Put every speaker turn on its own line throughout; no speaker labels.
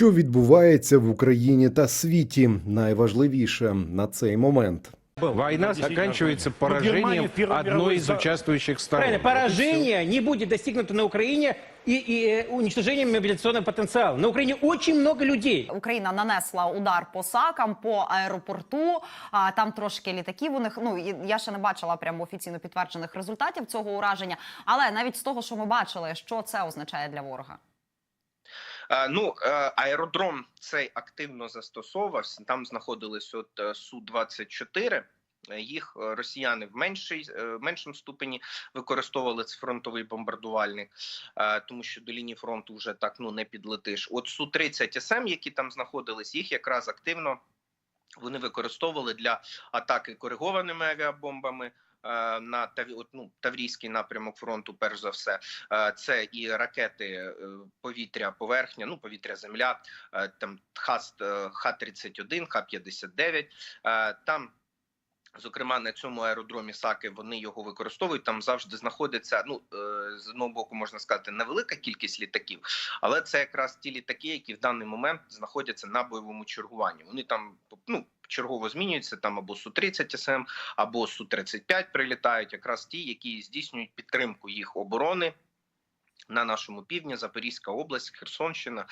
Що відбувається в Україні та світі? Найважливіше на цей момент.
Война заканчивается поражением
в Первой
одной из участвующих сторон.
Правильно, поражение не будет достигнуто на Украине и, и э, уничтожением мобилизационного потенциала. На Украине очень много людей.
Україна нанесла удар по сакам, по аеропорту. А там трошки літаків у них. Ну я ще не бачила прямо офіційно підтверджених результатів цього ураження. Але навіть з того, що ми бачили, що це означає для ворога.
Е, Ну, е, аеродром цей активно застосовувався. Там знаходились от е, Су-24. Е, Їх росіяни в меншій меншому ступені використовували це фронтовий бомбардувальник, тому що до лінії фронту вже так ну не підлетиш. От су 30 СМ, які там знаходились, їх якраз активно вони використовували для атаки коригованими авіабомбами. Е, На ну, Таврійський напрямок фронту, перш за все, Е, це і ракети е, повітря, поверхня, ну повітря, земля, там Х- е, Х-31, Х-59. Е, Там Зокрема, на цьому аеродромі Саки вони його використовують. Там завжди знаходиться. Ну з одного боку, можна сказати, невелика кількість літаків, але це якраз ті літаки, які в даний момент знаходяться на бойовому чергуванні. Вони там ну чергово змінюються. Там або су 30 СМ, або су 35 прилітають. Якраз ті, які здійснюють підтримку їх оборони. На нашому півдні Запорізька область, Херсонщина.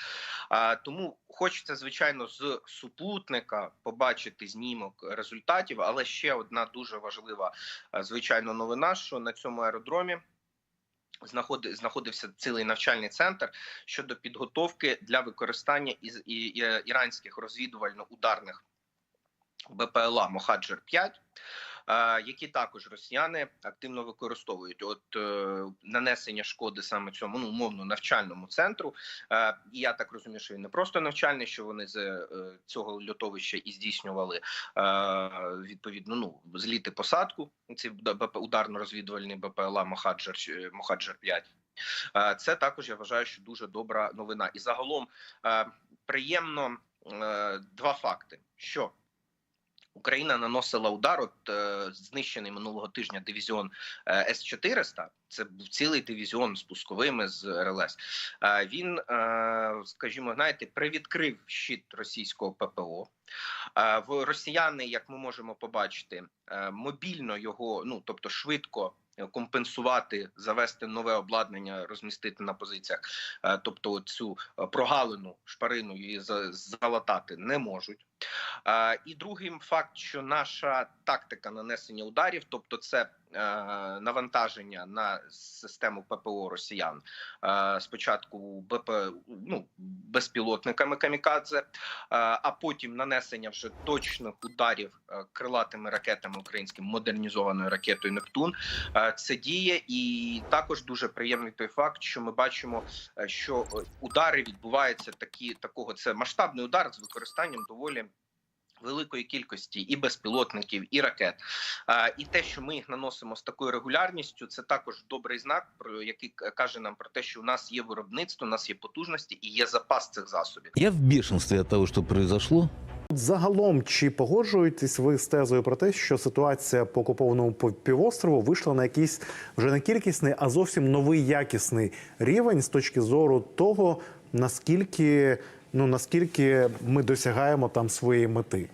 А, тому хочеться, звичайно, з супутника побачити знімок результатів. Але ще одна дуже важлива, е, звичайно, новина: що на цьому аеродромі знаходи- знаходився цілий навчальний центр щодо підготовки для використання із іранських розвідувально-ударних БПЛА Мохаджер 5 е, які також росіяни активно використовують. От е, нанесення шкоди саме цьому ну умовно навчальному центру. Е, і я так розумію, що він не просто навчальний, що вони з цього льотовища і здійснювали відповідно ну зліти посадку. Ці ударно-розвідувальний БПЛА Мохаджер Мохаджер 5 Е, Це також я вважаю, що дуже добра новина. І загалом приємно два факти: що Україна наносила удар. От е, знищений минулого тижня дивізіон е, С 400 Це був цілий дивізіон з пусковими з РЛС. Е, він, е, скажімо, знаєте, привідкрив щит російського ППО. Е, в росіяни, як ми можемо побачити, е, мобільно його, ну тобто швидко. Компенсувати, завести нове обладнання, розмістити на позиціях, е, тобто цю е, прогалину шпарину її залатати не можуть. І другий факт, що наша тактика нанесення ударів, тобто це е, навантаження на систему ППО Росіян, е, спочатку БП, ну, безпілотниками камікадзе, е, а потім нанесення вже точних ударів крилатими ракетами українським модернізованою ракетою Нептун. Це діє, і також дуже приємний той факт, що ми бачимо, що удари відбуваються такі такого. Це масштабний удар з використанням доволі. Великої кількості і безпілотників, і ракет, і те, що ми їх наносимо з такою регулярністю, це також добрий знак, про який каже нам про те, що у нас є виробництво, у нас є потужності і є запас цих засобів.
Я в бешенстве от того, что произошло.
Загалом, чи погоджуєтесь ви з тезою про те, що ситуація по окупованому пів- півострову вийшла на якийсь вже не кількісний, а зовсім новий якісний рівень з точки зору того, наскільки ну наскільки ми досягаємо там своєї мети?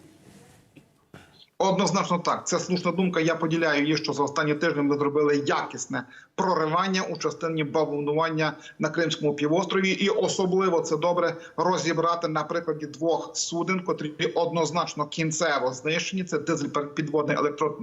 Однозначно так, це слушна думка. Я поділяю її, що за останні тижні ми зробили якісне проривання у частині бомбардування на Кримському півострові, і особливо це добре розібрати на прикладі двох суден, котрі однозначно кінцево знищені. Це дизель підводний електро...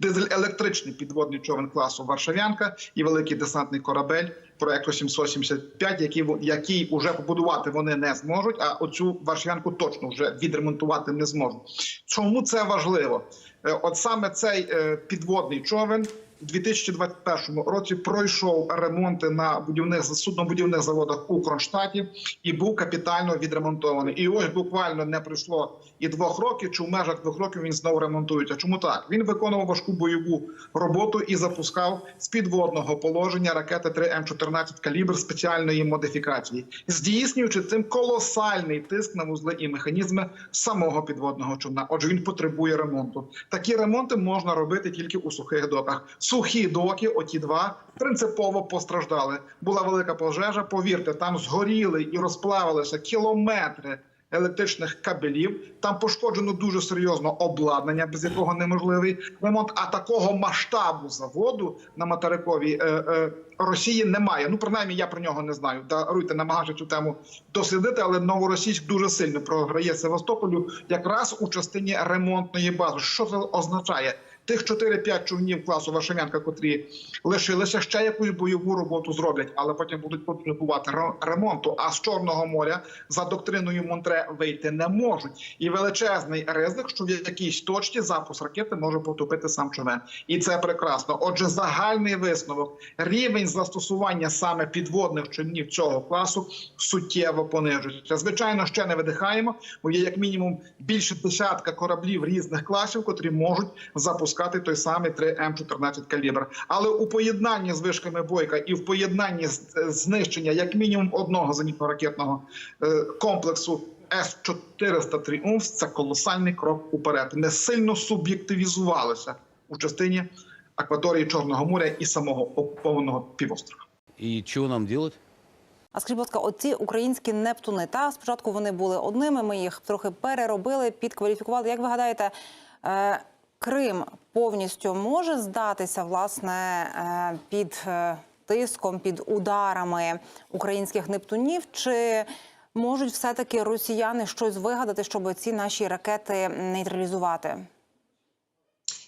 дизель електричний підводний човен класу Варшавянка і великий десантний корабель проекту 775, який який уже побудувати вони не зможуть. А оцю Варшавянку точно вже відремонтувати не зможуть. Чому це важливо? Е, От саме цей е, підводний човен 2021 році пройшов ремонти на будівних суднобудівних заводах у Кронштадті і був капітально відремонтований. І ось буквально не пройшло і двох років, чи в межах двох років він знову ремонтується. Чому так? Він виконував важку бойову роботу і запускав з підводного положення ракети 3 М14 калібр спеціальної модифікації, здійснюючи цим колосальний тиск на вузли і механізми самого підводного човна. Отже, він потребує ремонту. Такі ремонти можна робити тільки у сухих доках. Сухі доки, оті два, принципово постраждали. Була велика пожежа. Повірте, там згоріли і розплавилися кілометри електричних кабелів. Там пошкоджено дуже серйозно обладнання, без якого неможливий ремонт. А такого масштабу заводу на материковій е, е, Росії немає. Ну принаймні я про нього не знаю. Даруйте, намагаюся цю тему дослідити, але новоросійськ дуже сильно програє Севастополю, якраз у частині ремонтної бази. Що це означає? Тих 4-5 човнів класу Вашем'янка, котрі лишилися, ще якусь бойову роботу зроблять, але потім будуть потребувати ремонту. А з Чорного моря за доктриною Монтре вийти не можуть. І величезний ризик, що в якійсь точці запуск ракети може потопити сам човен. І це прекрасно. Отже, загальний висновок рівень застосування саме підводних човнів цього класу суттєво понижується. Звичайно, ще не видихаємо, бо є як мінімум більше десятка кораблів різних класів, котрі можуть запускати той самий 3М14 калібр. Але у поєднанні з вишками бойка і в поєднанні з е, знищення як мінімум одного зенітно-ракетного е, комплексу. С-400 Тріумф це колосальний крок уперед. Не сильно суб'єктивізувалося у частині акваторії Чорного моря і самого окупованого півострова.
И чего нам делать?
А скажіть, будь ласка, оці українські нептуни, та спочатку вони були одними. Ми їх трохи переробили, підкваліфікували. Як ви гадаєте, е, Крим повністю може здатися власне е, під е, тиском, під ударами українських нептунів? Чи можуть все-таки росіяни щось вигадати, щоб ці наші ракети нейтралізувати?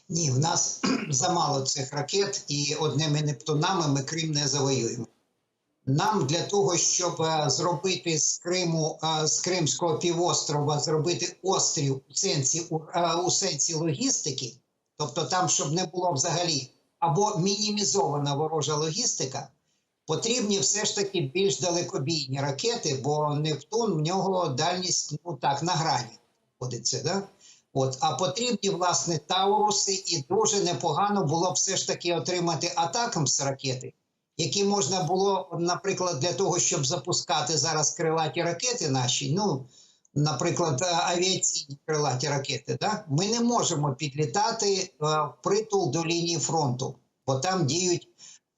Ні, в нас замало цих ракет, і одними нептунами ми Крим не завоюємо. Нам для того, щоб е, зробити з Криму е, з Кримського півострова, зробити острів у сенсі у, е, сенсі логістики, тобто там, щоб не було взагалі або мінімізована ворожа логістика, потрібні все ж таки більш далекобійні ракети, бо Нептун в нього дальність ну так на грані ходиться. Да? От, а потрібні власне Тауруси, і дуже непогано було б все ж таки отримати атакамс ракети, які можна було, наприклад, для того, щоб запускати зараз крилаті ракети наші. Ну, наприклад, е, авіаційні крилаті ракети. Да? Ми не можемо підлітати е, в притул до лінії фронту, бо там діють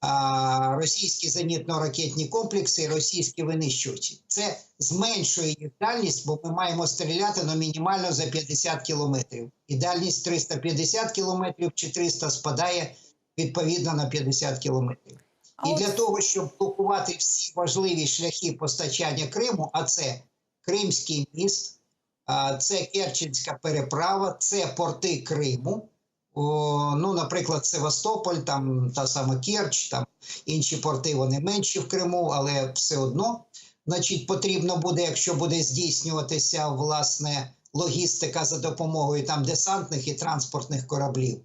а, російські зенітно-ракетні комплекси і російські винищувачі. Це зменшує їх дальність, бо ми маємо стріляти ну, мінімально за 50 кілометрів. І дальність 350 кілометрів чи 300 спадає відповідно на 50 кілометрів. І для того, щоб блокувати всі важливі шляхи постачання Криму, а це Кримський міст, це Керченська переправа, це порти Криму. О, ну, наприклад, Севастополь, там та сама Керч, там інші порти вони менші в Криму, але все одно, значить, потрібно буде, якщо буде здійснюватися власне логістика за допомогою там десантних і транспортних кораблів.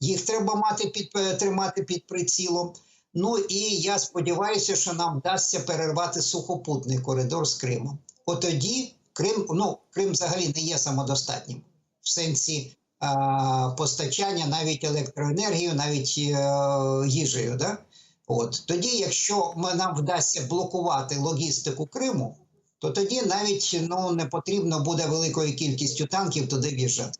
Їх треба мати під тримати під прицілом. Ну і я сподіваюся, що нам вдасться перервати сухопутний коридор з Кримом. От тоді Крим, ну Крим взагалі не є самодостатнім в сенсі а, постачання навіть електроенергією, навіть е, їжею. Да? От тоді, якщо ми, нам вдасться блокувати логістику Криму, то тоді навіть ну не потрібно буде великою кількістю танків туди в'їжджати.